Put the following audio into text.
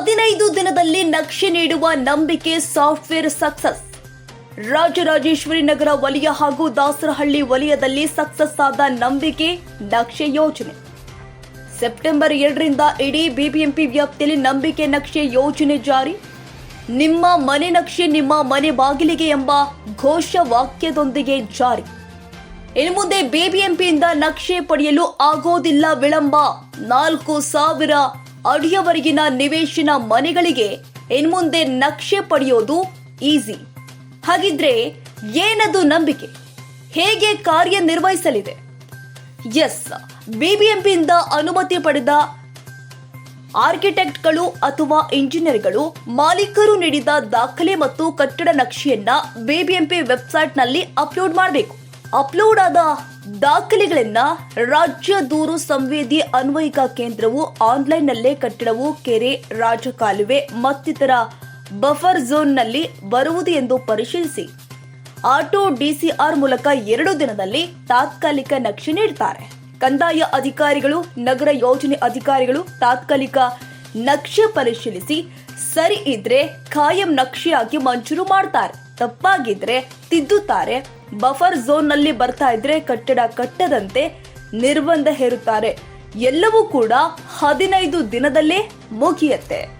ಹದಿನೈದು ದಿನದಲ್ಲಿ ನಕ್ಷೆ ನೀಡುವ ನಂಬಿಕೆ ಸಾಫ್ಟ್ವೇರ್ ಸಕ್ಸಸ್. ರಾಜರಾಜೇಶ್ವರಿ ನಗರ ವಲಯ ಹಾಗೂ ದಾಸರಹಳ್ಳಿ ವಲಯದಲ್ಲಿ ಸಕ್ಸಸ್ ಆದ ನಂಬಿಕೆ ನಕ್ಷೆ ಯೋಜನೆ. ಸೆಪ್ಟೆಂಬರ್ ಎರಡರಿಂದ ಇಡೀ ಬಿಬಿಎಂಪಿ ವ್ಯಾಪ್ತಿಯಲ್ಲಿ ನಂಬಿಕೆ ನಕ್ಷೆ ಯೋಜನೆ ಜಾರಿ. ನಿಮ್ಮ ಮನೆ ನಕ್ಷೆ ನಿಮ್ಮ ಮನೆ ಬಾಗಿಲಿಗೆ ಎಂಬ ಘೋಷ ವಾಕ್ಯದೊಂದಿಗೆ ಜಾರಿ. ಇನ್ನು ಮುಂದೆ ಬಿಬಿಎಂಪಿಯಿಂದ ನಕ್ಷೆ ಪಡೆಯಲು ಆಗೋದಿಲ್ಲ ವಿಳಂಬ. ನಾಲ್ಕು ಸಾವಿರ ಅಡಿಯವರೆಗಿನ ನಿವೇಶನ ಮನೆಗಳಿಗೆ ಇನ್ಮುಂದೆ ನಕ್ಷೆ ಪಡೆಯೋದು ಈಸಿ. ಹಾಗಿದ್ರೆ ಏನದು ನಂಬಿಕೆ? ಹೇಗೆ ಕಾರ್ಯನಿರ್ವಹಿಸಲಿದೆ? ಎಸ್, ಬಿಬಿಎಂಪಿಯಿಂದ ಅನುಮತಿ ಪಡೆದ ಆರ್ಕಿಟೆಕ್ಟ್ಗಳು ಅಥವಾ ಇಂಜಿನಿಯರ್ಗಳು ಮಾಲೀಕರು ನೀಡಿದ ದಾಖಲೆ ಮತ್ತು ಕಟ್ಟಡ ನಕ್ಷೆಯನ್ನ ಬಿಬಿಎಂಪಿ ವೆಬ್ಸೈಟ್ನಲ್ಲಿ ಅಪ್ಲೋಡ್ ಮಾಡಬೇಕು. ಅಪ್ಲೋಡ್ ಆದ ದಾಖಲೆಗಳನ್ನ ರಾಜ್ಯ ದೂರು ಸಂವೇದಿ ಅನ್ವಯಿಕ ಕೇಂದ್ರವು ಆನ್ಲೈನ್ನಲ್ಲೇ ಕಟ್ಟಡವು, ಕೆರೆ, ರಾಜಕಾಲುವೆ ಮತ್ತಿತರ ಬಫರ್ ಝೋನ್ನಲ್ಲಿ ಬರುವುದು ಎಂದು ಪರಿಶೀಲಿಸಿ. ಆಟೋ ಡಿಸಿಆರ್ ಮೂಲಕ ಎರಡು ದಿನದಲ್ಲಿ ತಾತ್ಕಾಲಿಕ ನಕ್ಷೆ ನೀಡುತ್ತಾರೆ ಕಂದಾಯ ಅಧಿಕಾರಿಗಳು, ನಗರ ಯೋಜನೆ ಅಧಿಕಾರಿಗಳು ತಾತ್ಕಾಲಿಕ ನಕ್ಷೆ ಪರಿಶೀಲಿಸಿ, ಸರಿ ಇದ್ರೆ ಖಾಯಂ ನಕ್ಷೆಯಾಗಿ ಮಂಜೂರು ಮಾಡ್ತಾರೆ. ತಪ್ಪಾಗಿದ್ರೆ ತಿದ್ದುತ್ತಾರೆ. ಬಫರ್ ಝೋನ್ನಲ್ಲಿ ಬರ್ತಾ ಇದ್ರೆ ಕಟ್ಟಡ ಕಟ್ಟದಂತೆ ನಿರ್ಬಂಧ ಹೇರುತ್ತಾರೆ. ಎಲ್ಲವೂ ಕೂಡ ಹದಿನೈದು ದಿನದಲ್ಲೇ ಮುಗಿಯತ್ತೆ.